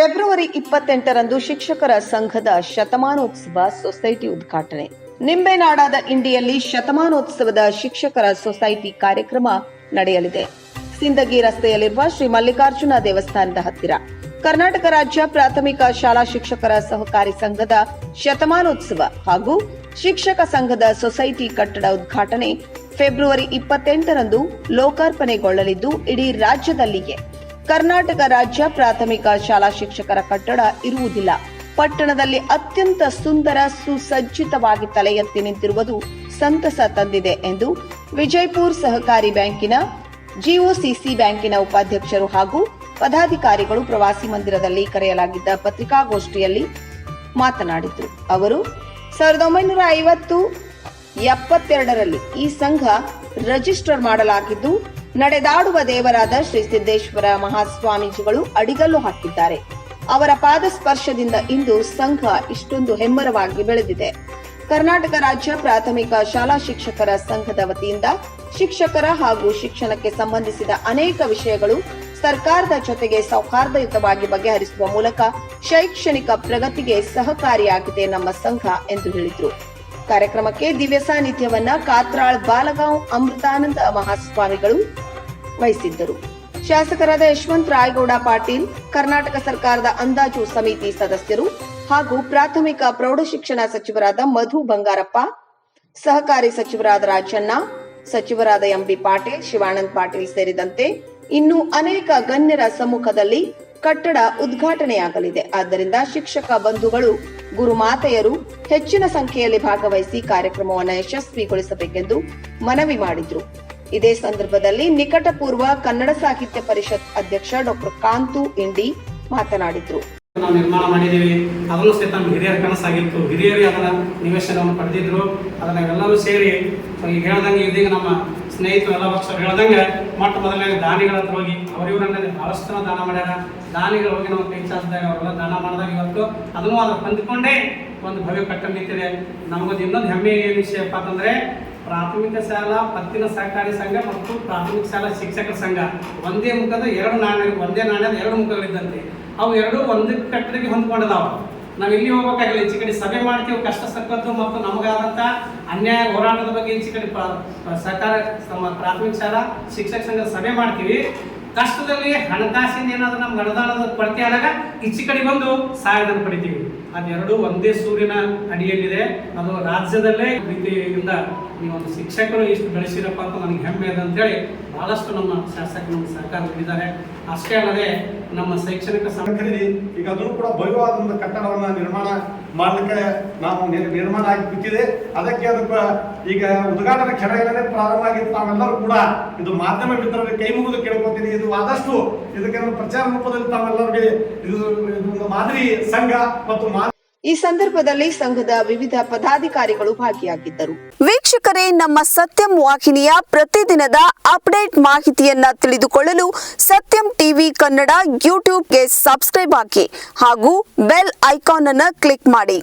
February ಇಪ್ಪತ್ತೆಂಟರಂದು ಶಿಕ್ಷಕರ ಸಂಘದ ಶತಮಾನೋತ್ಸವ ಸೊಸೈಟಿ ಉದ್ಘಾಟನೆ. ನಿಂಬೆನಾಡಾದ ಇಂಡಿಯಲ್ಲಿ ಶತಮಾನೋತ್ಸವದ ಶಿಕ್ಷಕರ ಸೊಸೈಟಿ ಕಾರ್ಯಕ್ರಮ ನಡೆಯಲಿದೆ. ಸಿಂದಗಿ ರಸ್ತೆಯಲ್ಲಿರುವ ಶ್ರೀ ಮಲ್ಲಿಕಾರ್ಜುನ ದೇವಸ್ಥಾನದ ಹತ್ತಿರ. ಕರ್ನಾಟಕ ರಾಜ್ಯ ಪ್ರಾಥಮಿಕ ಶಾಲಾ ಶಿಕ್ಷಕರ ಸಹಕಾರಿ ಸಂಘದ ಶತಮಾನೋತ್ಸವ ಹಾಗೂ ಶಿಕ್ಷಕ ಸಂಘದ ಸೊಸೈಟಿ ಕಟ್ಟಡ ಉದ್ಘಾಟನೆ ಫೆಬ್ರವರಿ ಇಪ್ಪತ್ತೆಂಟರಂದು ಲೋಕಾರ್ಪಣೆಗೊಳ್ಳಲಿದ್ದು ಇಡೀ ರಾಜ್ಯದಲ್ಲಿಯೇ. ಕರ್ನಾಟಕ ರಾಜ್ಯ ಪ್ರಾಥಮಿಕ ಶಾಲಾ ಶಿಕ್ಷಕರ ಕಟ್ಟಡ ಇರುವುದಿಲ್ಲ. ಪಟ್ಟಣದಲ್ಲಿ ಅತ್ಯಂತ ಸುಂದರ ಸುಸಜ್ಜಿತವಾಗಿ ತಲೆ ಎತ್ತಿ ನಿಂತಿರುವುದು ಸಂತಸ ತಂದಿದೆ ಎಂದು ವಿಜಯಪುರ್ ಸಹಕಾರಿ ಬ್ಯಾಂಕಿನ ಜಿಒಸಿಸಿ ಬ್ಯಾಂಕಿನ ಉಪಾಧ್ಯಕ್ಷರು ಹಾಗೂ ಪದಾಧಿಕಾರಿಗಳು ಪ್ರವಾಸಿ ಮಂದಿರದಲ್ಲಿ ಕರೆಯಲಾಗಿದ್ದ ಪತ್ರಿಕಾಗೋಷ್ಠಿಯಲ್ಲಿ ಮಾತನಾಡಿದರು. ಅವರು, ಸಾವಿರದ ಒಂಬೈನೂರ ಐವತ್ತು ಎಪ್ಪತ್ತೆರಡರಲ್ಲಿ ಈ ಸಂಘ ರಿಜಿಸ್ಟರ್ ಮಾಡಲಾಗಿದ್ದು ನಡೆದಾಡುವ ದೇವರಾದ ಶ್ರೀ ಸಿದ್ದೇಶ್ವರ ಮಹಾಸ್ವಾಮೀಜಿಗಳು ಅಡಿಗಲ್ಲು ಹಾಕಿದ್ದಾರೆ. ಅವರ ಪಾದ ಸ್ಪರ್ಶದಿಂದ ಇಂದು ಸಂಘ ಇಷ್ಟೊಂದು ಹೆಮ್ಮರವಾಗಿ ಬೆಳೆದಿದೆ. ಕರ್ನಾಟಕ ರಾಜ್ಯ ಪ್ರಾಥಮಿಕ ಶಾಲಾ ಶಿಕ್ಷಕರ ಸಂಘದ ವತಿಯಿಂದ ಶಿಕ್ಷಕರ ಹಾಗೂ ಶಿಕ್ಷಣಕ್ಕೆ ಸಂಬಂಧಿಸಿದ ಅನೇಕ ವಿಷಯಗಳು ಸರ್ಕಾರದ ಜೊತೆಗೆ ಸೌಹಾರ್ದಯುತವಾಗಿ ಬಗೆಹರಿಸುವ ಮೂಲಕ ಶೈಕ್ಷಣಿಕ ಪ್ರಗತಿಗೆ ಸಹಕಾರಿಯಾಗಿದೆ ನಮ್ಮ ಸಂಘ ಎಂದು ಹೇಳಿದರು. ಕಾರ್ಯಕ್ರಮಕ್ಕೆ ದಿವ್ಯ ಸಾನ್ನಿಧ್ಯವನ್ನ ಕಾತ್ರಾಳ್ ಬಾಲಗಾಂವ್ ಅಮೃತಾನಂದ ಮಹಾಸ್ವಾಮಿಗಳು ವಹಿಸಿದ್ದರು. ಶಾಸಕರಾದ ಯಶವಂತ್ ರಾಯಗೌಡ ಪಾಟೀಲ್, ಕರ್ನಾಟಕ ಸರ್ಕಾರದ ಅಂದಾಜು ಸಮಿತಿ ಸದಸ್ಯರು ಹಾಗೂ ಪ್ರಾಥಮಿಕ ಪ್ರೌಢಶಿಕ್ಷಣ ಸಚಿವರಾದ ಮಧು ಬಂಗಾರಪ್ಪ, ಸಹಕಾರಿ ಸಚಿವರಾದ ರಾಜಣ್ಣ, ಸಚಿವರಾದ ಎಂಬಿ ಪಾಟೀಲ್, ಶಿವಾನಂದ್ ಪಾಟೀಲ್ ಸೇರಿದಂತೆ ಇನ್ನು ಅನೇಕ ಗಣ್ಯರ ಸಮ್ಮುಖದಲ್ಲಿ ಕಟ್ಟಡ ಉದ್ಘಾಟನೆಯಾಗಲಿದೆ. ಆದ್ದರಿಂದ ಶಿಕ್ಷಕ ಬಂಧುಗಳು, ಗುರುಮಾತೆಯರು ಹೆಚ್ಚಿನ ಸಂಖ್ಯೆಯಲ್ಲಿ ಭಾಗವಹಿಸಿ ಕಾರ್ಯಕ್ರಮವನ್ನು ಯಶಸ್ವಿಗೊಳಿಸಬೇಕೆಂದು ಮನವಿ ಮಾಡಿದ್ರು. ಇದೇ ಸಂದರ್ಭದಲ್ಲಿ ನಿಕಟಪೂರ್ವ ಕನ್ನಡ ಸಾಹಿತ್ಯ ಪರಿಷತ್ ಅಧ್ಯಕ್ಷ ಡಾಕ್ಟರ್ ಕಾಂತು ಇಂಡಿ ಮಾತನಾಡಿದ್ರು. ನಾವು ನಿರ್ಮಾಣ ಮಾಡಿದ್ದೀವಿ. ಅದನ್ನು ಸಹಿತ ನಮ್ಮ ಹಿರಿಯರ ಕನಸಾಗಿತ್ತು. ಹಿರಿಯರೇ ಅದರ ನಿವೇಶನವನ್ನು ಪಡೆದಿದ್ರು. ಅದನ್ನ ಎಲ್ಲರೂ ಸೇರಿ ಈಗ ಹೇಳ್ದಂಗೆ ಇದೀಗ ನಮ್ಮ ಸ್ನೇಹಿತರು ಎಲ್ಲ ವರ್ಷ ಹೇಳ್ದಂಗೆ ಮೊಟ್ಟ ಮೊದಲನೇ ದಾನಿಗಳ ಹತ್ರ ಹೋಗಿ ಅವರಿವರನ್ನ ಬಹಳಷ್ಟು ಜನ ದಾನ ಮಾಡ್ಯಾರ. ದಾನಿಗಳು ಹೋಗಿ ನಮ್ಮ ಕೈ ಚಾಚಿದಾಗ ಅವರೆಲ್ಲ ದಾನ ಮಾಡಿದಾಗ ಇವತ್ತು ಅದನ್ನು ಅದನ್ನು ಹೊಂದಿಕೊಂಡೇ ಒಂದು ಭವ್ಯ ಕಟ್ಟ ನಿಂತಿದೆ. ನಮಗೊಂದು ಇನ್ನೊಂದು ಹೆಮ್ಮೆಯ ವಿಷಯಪ್ಪ ಅಂತಂದ್ರೆ ಪ್ರಾಥಮಿಕ ಶಾಲಾ ಪತ್ತಿನ ಸಹಕಾರಿ ಸಂಘ ಮತ್ತು ಪ್ರಾಥಮಿಕ ಶಾಲಾ ಶಿಕ್ಷಕರ ಸಂಘ. ಒಂದೇ ಮುಖದ ಎರಡು ನಾಣ್ಯ, ಒಂದೇ ನಾಣ್ಯದ ಎರಡು ಮುಖಗಳಿದ್ದಂತೆ. ಅವು ಎರಡು ಒಂದೇ ಕಟ್ಟಡಕ್ಕೆ ಹೊಂದ್ಕೊಂಡಿದಾವ. ನಾವು ಇಲ್ಲಿ ಹೋಗ್ಬೇಕಾಗಿಲ್ಲ, ಈಚೆ ಕಡೆ ಸಭೆ ಮಾಡ್ತೀವಿ, ಕಷ್ಟ ಸಕ್ಕತ್ತು ಮತ್ತು ನಮಗಾದಂಥ ಅನ್ಯಾಯ ಹೋರಾಟದ ಬಗ್ಗೆ ಈಚೆ ಕಡೆ ಸಹಕಾರ ಪ್ರಾಥಮಿಕ ಶಾಲಾ ಶಿಕ್ಷಕ ಸಂಘದ ಸಭೆ ಮಾಡ್ತೀವಿ. ಕಷ್ಟದಲ್ಲಿ ಹಣಕಾಸಿನ ಏನಾದರೂ ನಮ್ಗೆ ಅನುದಾನದ ಕೊರತೆ ಆದಾಗ ಈಚೆ ಕಡೆ ಬಂದು ಸಹಾಯಧನ ಪಡಿತೀವಿ. ಅದೆರಡು ಒಂದೇ ಸೂರ್ಯನ ಅಡಿಯಲ್ಲಿದೆ. ಅದು ರಾಜ್ಯದಲ್ಲೇ ಪ್ರೀತಿಯಿಂದ ಒಂದು ಶಿಕ್ಷಕರು ಇಷ್ಟು ಬೆಳೆಸಿರಪ್ಪ ಅಂತ ನನಗೆ ಹೆಮ್ಮೆ ಇದೆ ಅಂತೇಳಿ ಬಹಳಷ್ಟು ನಮ್ಮ ಶಾಸಕರು, ನಮ್ಮ ಸರ್ಕಾರ ನೀಡಿದ್ದಾರೆ ಅಷ್ಟೇ ಅಲ್ಲದೆ ನಮ್ಮ ಶೈಕ್ಷಣಿಕ ಸಂಘದಲ್ಲಿ ಈಗ ಅದನ್ನು ಕೂಡ ಭಯವಾದ ಒಂದು ಕಟ್ಟಡವನ್ನು ನಿರ್ಮಾಣ ಮಾಡಲಿಕ್ಕೆ ನಾವು ನಿರ್- ನಿರ್ಮಾಣ ಆಗಿ ಬಿಟ್ಟಿದೆ. ಅದಕ್ಕೆ ಅದಕ್ಕೆ ಈಗ ಉದ್ಘಾಟನೆ ಕ್ಷಣಗಳನ್ನೇ ಪ್ರಾರಂಭ ಆಗಿತ್ತು. ತಾವೆಲ್ಲರೂ ಕೂಡ ಇದು ಮಾಧ್ಯಮ ಮಿತ್ರರಿಗೆ ಕೈ ಮುಗಿದು ಕೇಳ್ಕೊತೀನಿ ಇದು ಆದಷ್ಟು ಇದಕ್ಕೆ ಒಂದು ಪ್ರಚಾರ ರೂಪದಲ್ಲಿ ತಾವೆಲ್ಲರಿಗೆ ಇದು ಮಾದರಿ ಸಂಘ ಮತ್ತು ಈ ಸಂದರ್ಭದಲ್ಲಿ ಸಂಘದ ವಿವಿಧ ಪದಾಧಿಕಾರಿಗಳು ಭಾಗಿಯಾಗಿದ್ದರು. ವೀಕ್ಷಕರೇ ನಮ್ಮ ಸತ್ಯಂ ವಾಹಿನಿಯ ಪ್ರತಿದಿನದ ಅಪ್ಡೇಟ್ ಮಾಹಿತಿಯನ್ನ ತಿಳಿದುಕೊಳ್ಳಲು ಸತ್ಯಂ ಟಿವಿ ಕನ್ನಡ ಯೂಟ್ಯೂಬ್ಗೆ ಸಬ್ಸ್ಕ್ರೈಬ್ ಹಾಕಿ ಹಾಗೂ ಬೆಲ್ ಐಕಾನ್ ಅನ್ನು ಕ್ಲಿಕ್ ಮಾಡಿ.